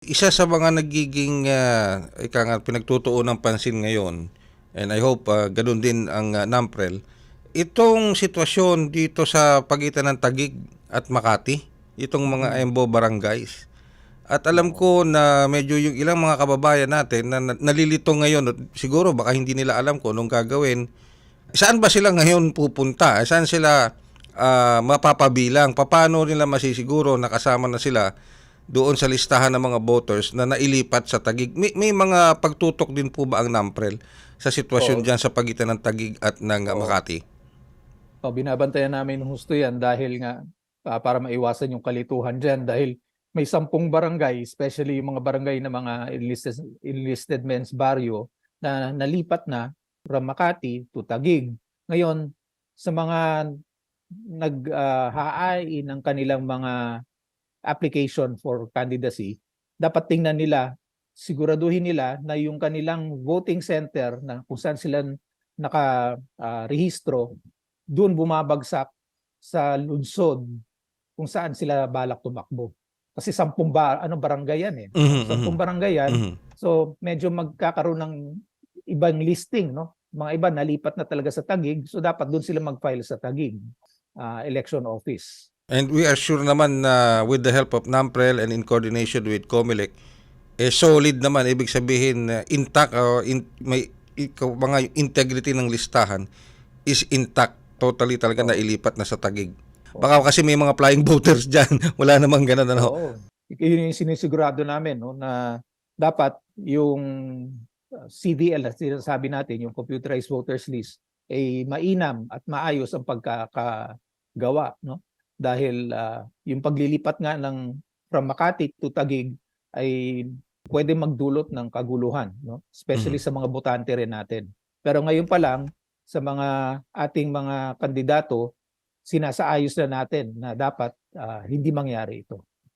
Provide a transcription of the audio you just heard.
Isa sa mga nagiging uh, ika nga pinagtutuon ng pansin ngayon, and I hope uh, ganun din ang uh, NAMPREL, itong sitwasyon dito sa pagitan ng Tagig at Makati, itong mga EMBO barangays. At alam ko na medyo yung ilang mga kababayan natin na na- nalilito ngayon, siguro baka hindi nila alam kung anong gagawin. Saan ba sila ngayon pupunta? Saan sila ah, mapapabilang? Paano nila masisiguro na kasama na sila doon sa listahan ng mga voters na nailipat sa Tagig? May, may mga pagtutok din po ba ang NAMPREL sa sitwasyon dyan sa pagitan ng Tagig at ng ah, Makati? O, binabantayan namin husto yan dahil nga ah, para maiwasan yung kalituhan dyan dahil may sampung barangay, especially yung mga barangay na mga enlisted, enlisted men's barrio na nalipat na from Makati to Taguig. Ngayon, sa mga nag-haai ng kanilang mga application for candidacy, dapat tingnan nila, siguraduhin nila na yung kanilang voting center na kung saan sila naka-rehistro, doon bumabagsak sa lungsod kung saan sila balak tumakbo. Kasi sampung ba, ano barangay yan eh. Mhm, Sampung mhm, barangay yan. mhm. So medyo magkakaroon ng ibang listing, no? Mga iba nalipat na talaga sa Tagig, so dapat doon sila mag-file sa Tagig ah, election office. And we are sure naman na with the help of NAMPREL and in coordination with COMELEC, eh solid naman, ibig sabihin uh, intact, o in, may ikaw, mga integrity ng listahan is intact. Totally talaga nailipat na sa tagig. Baka kasi may mga flying voters dyan. Wala namang ganun. Ano? Oo. Yun yung sinisigurado namin no, na dapat yung uh, CDL sinasabi natin, yung computerized voters list, ay mainam at maayos ang pagkakagawa. No? Dahil ah, yung paglilipat nga ng from Makati to Taguig ay pwede magdulot ng kaguluhan, no? especially sa mga botante rin natin. Pero ngayon pa lang, sa mga ating mga kandidato, sinasaayos na natin na dapat ah, hindi mangyari ito.